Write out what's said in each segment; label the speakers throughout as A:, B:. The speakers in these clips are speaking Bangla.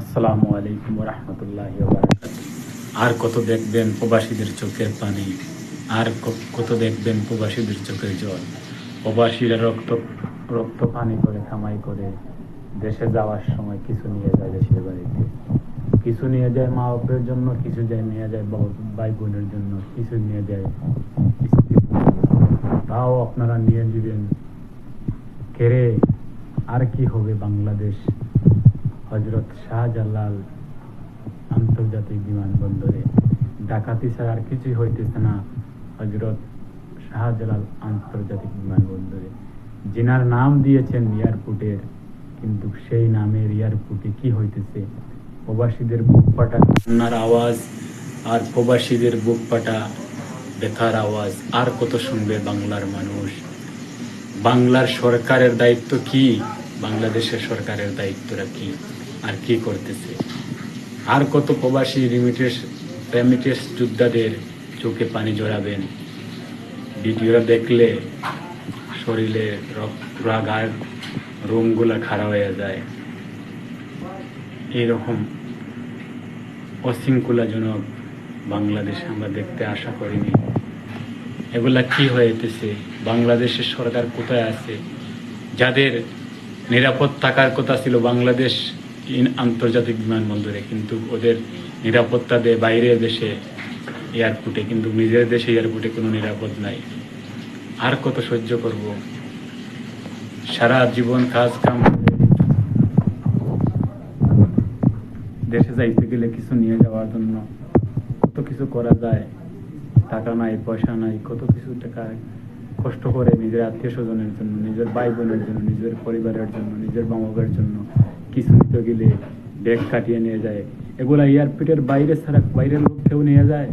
A: আসসালামু আলাইকুম রহমতুল্লাহ আর কত দেখবেন প্রবাসীদের চোখের পানি, আর কত দেখবেন প্রবাসীদের চোখের জল। প্রবাসীরা রক্ত রক্ত পানি করে কামাই করে দেশে যাওয়ার সময় কিছু নিয়ে যায় দেশের বাড়িতে। কিছু নিয়ে যায় মা বাপের জন্য, কিছু যায় নিয়ে যায় ভাই বোনের জন্য, কিছু নিয়ে যায় তাও আপনারা নিয়ে দিবেন কেড়ে আর কি হবে বাংলাদেশ? হজরত শাহজালাল আন্তর্জাতিক বিমানবন্দরে ডাকাতি ছাড়া আর কিছুই হইতেছে না। হজরত শাহজালাল আন্তর্জাতিক বিমানবন্দরে। যিনার নাম দিয়েছেন এয়ারপোর্টের কিন্তু সেই নামের এয়ারপোর্টে কি হইতেছে? প্রবাসীদের বুক পাটা কান্নার আওয়াজ আর প্রবাসীদের বুক পাটা ব্যথার আওয়াজ। আর কত শুনবে বাংলার মানুষ? বাংলার সরকারের দায়িত্ব কি? বাংলাদেশের সরকারের দায়িত্বটা কি? আর কি করতেছে? আর কত প্রবাসী রিমিটেস রেমিটেস যোদ্ধাদের চোখে পানি জড়াবেন? ভিডিওরা দেখলে শরীরে গায়ের রোমগুলা খাড়া হয়ে যায়। এইরকম অশৃঙ্খলাজনক বাংলাদেশ আমরা দেখতে আশা করিনি। এগুলা কি হয়েছে বাংলাদেশের সরকার কোথায় আছে? যাদের নিরাপদ থাকার কথা ছিল বাংলাদেশ আন্তর্জাতিক বিমানবন্দরে, কিন্তু ওদের নিরাপত্তা দেয় বাইরের দেশে এয়ারপোর্টে, কিন্তু নিজের দেশে এয়ারপোর্টে কোনো নিরাপদ নাই। আর কত সহ্য করব? সারা জীবন কাজ কাম দেশে যাইতে গেলে কিছু নিয়ে যাওয়ার জন্য কত কিছু করা যায়, টাকা নাই, পয়সা নাই, কত কিছু টাকা কষ্ট করে নিজের আত্মীয় স্বজনের জন্য, নিজের ভাই বোনের জন্য, নিজের পরিবারের জন্য, নিজের বামকের জন্য কিছু নিতে গেলে ব্যাগ কাটিয়ে নিয়ে যায়। এগুলা এয়ারপোর্টের বাইরে ছাড়া বাইরের লোক কেউ নিয়ে যায়?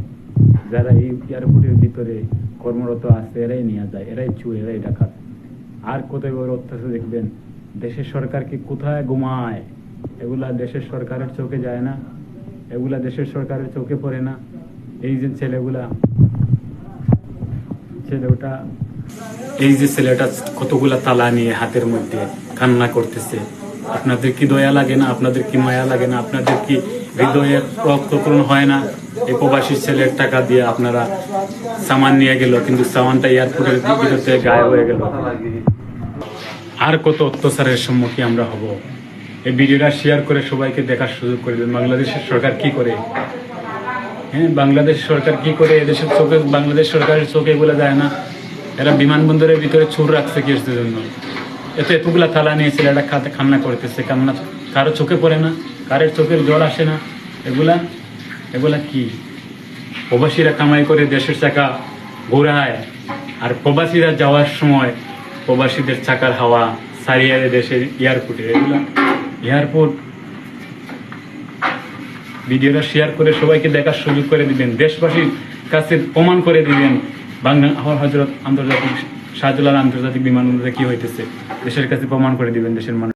A: যারা এই এয়ারপোর্টের ভিতরে কর্মরত আছে, এরাই নিয়ে যায়, এরাই চুর, এরাই ডাকাত। আর কত বড় অত্যাচার দেখবেন? দেশের সরকার কি কোথায় ঘুমায়? এগুলা দেশের সরকারের চোখে যায় না। এগুলা দেশের সরকারের চোখে পড়ে না। এই যে ছেলেগুলা, ছেলেটা এই যে ছেলেটা কতগুলা তালা নিয়ে হাতের মধ্যে কান্না করতেছে, আপনাদের কি দয়া লাগে না? আপনাদের কি মায়া লাগে না? আপনাদের কি হৃদয়ের রক্তকরণ হয় না? এই প্রবাসী ছেলের টাকা দিয়ে আপনারা সামান নিয়ে গেল, কিন্তু সামানটা এয়ারপোর্টের ভিতরে গায়েব হয়ে গেল। আর কত অত্যাচারের সম্মুখীন আমরা হব? এই ভিডিওটা শেয়ার করে সবাইকে দেখার সুযোগ করে দেবেন বাংলাদেশের সরকার কি করে? হ্যাঁ বাংলাদেশ সরকার কি করে? এদেশের চোখে, বাংলাদেশ সরকারের চোখে এগুলো যায় না। এরা বিমানবন্দরের ভিতরে চুর রাখছে কিসের জন্য। এত এতগুলা তালা নিয়ে ছেলেটা খাতে কান্না করতেছে, কান্না কারও চোখে পড়ে না, কারের চোখের জল আসে না। এগুলা এগুলা কি? প্রবাসীরা কামাই করে দেশের চাকা ঘোরায়, আর প্রবাসীরা যাওয়ার সময় প্রবাসীদের চাকার হাওয়া সারিয়ে দেয় দেশের এয়ারপোর্টে। এগুলা এয়ারপোর্ট, ভিডিওটা শেয়ার করে সবাইকে দেখার সুযোগ করে দিবেন। দেশবাসীর কাছে প্রমাণ করে দিবেন বাংলা হজরত আন্তর্জাতিক শাহজালাল আন্তর্জাতিক বিমানবন্দরে কি হইতেছে? দেশের কাছে প্রমাণ করে দিবেন, দেশের মানুষ।